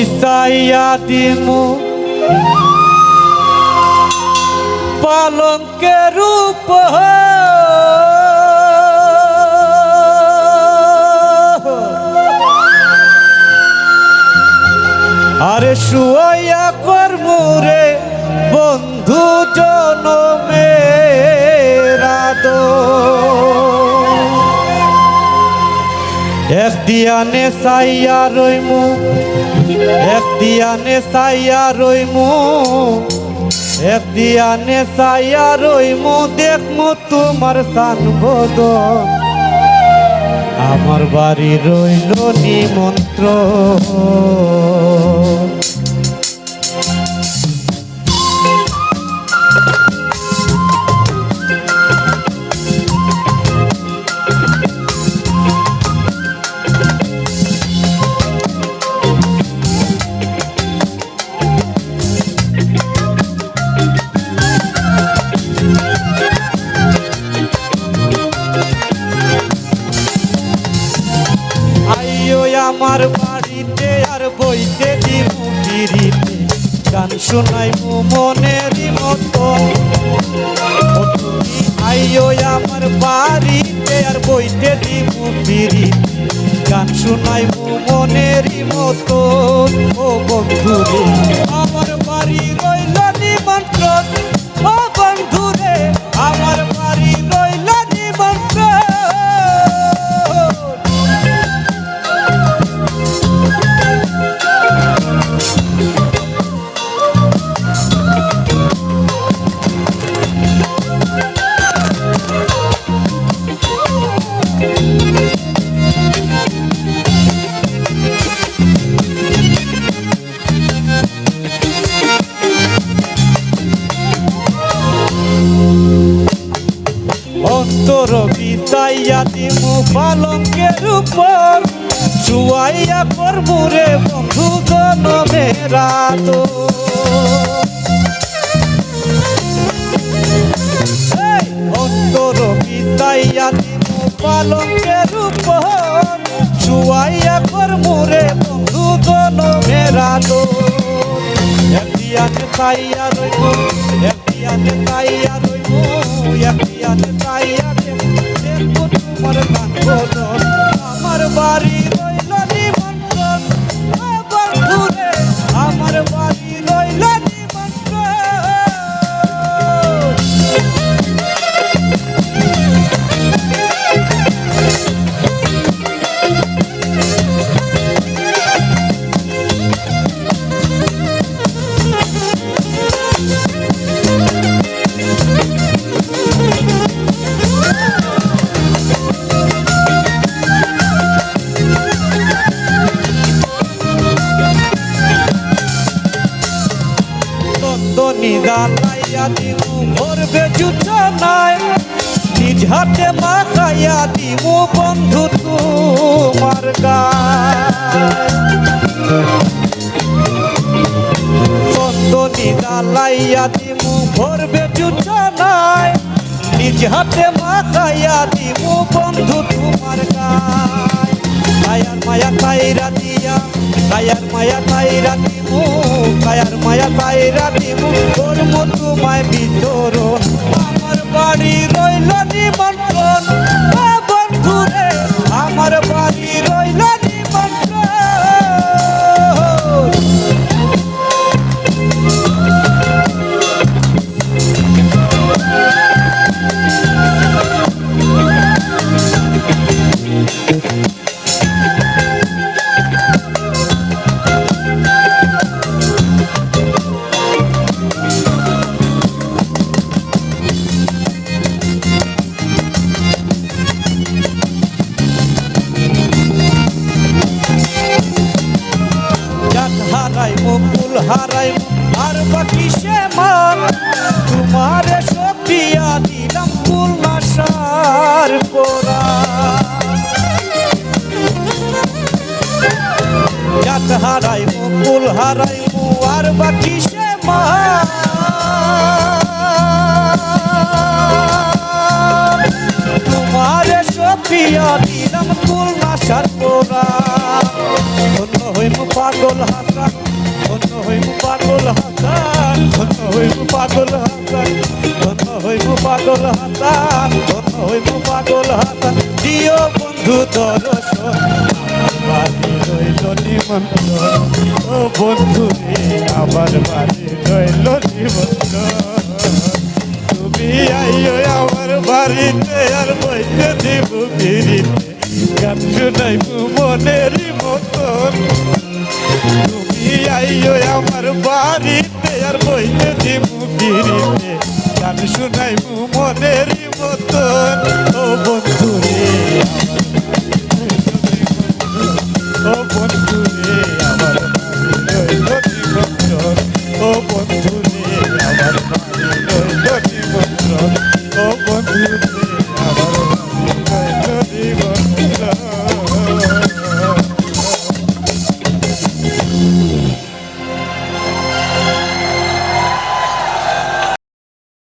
বিছাইয়া দিমু। পালঙ্কের উপর আরে শুয়াইয়া কর্মুরে বন্ধু জনমেরা দো এক দিয়ানে সাইয়া রইমু এক দিয়ানে সাইয়া রইমু এক দিয়ানে সাইয়া রইমু দেখমু তোমার সান বদন আমার বাড়ি রইল নিমন্ত্র আমার বাড়িতে আর বইতে দিব ফিরিতে। গান শোনাই মনের মতো। আইও আমার বাড়িতে আর বইতে দিব ফিরিতে। গান শোনাই মনের মতো। ও বন্ধু বিতাইয়া দিমু পালঙ্কের উপর শুয়াইয়া করবুরে বন্ধু জনমেরা তো অন্তর বিতাইয়া দিমু পালঙ্কের উপর শুয়াইয়া করবুরে বন্ধু জনমেরা তো একদিয়ানে তাইয়া রইব একদিয়ানে তাইয়া রইব একদিয়ানে তাইয়া আমার তন্দনি দানাইয়া দিমু ভরবে জুটনায় নিজ হাতে মাখাইয়া দিমু বন্ধু তোমার গায় তন্দনি দালাইয়া দিমু ভরবে জুটনায় নিজ হাতে মাখাইয়া দিমু বন্ধু তোমার গায় কায়ার মায়া কাইরা দিয়া, কায়ার মায়া কাইরা দিমু, কায়ার মায়া তোর মতো পায় বিতরণ। কুল হারাইলু আর বাকি সে মা। তোমার সফিয়া দিলাম কুল নাশার পোরা ধন্য হইম পাগল হাসা ধন্য হইম পাগল হাসা ধন্য হইম পাগল হাসা ধন্য হইম পাগল হাসা ধন্য হইম পাগল হাসা দিও বন্ধু, ধর বন্ধু, আমার বাড়ি রইল জীবন তুমি আইও আমার বাড়িতে আর বইতে দিব ফিরিতে। গান শুনাইব মনের মতন। তুমি আইও আমার বাড়িতে আর বইতে দিব ফিরিতে। গান শুনাইব মনের মতন। ও বন্ধু ও বন্ধু।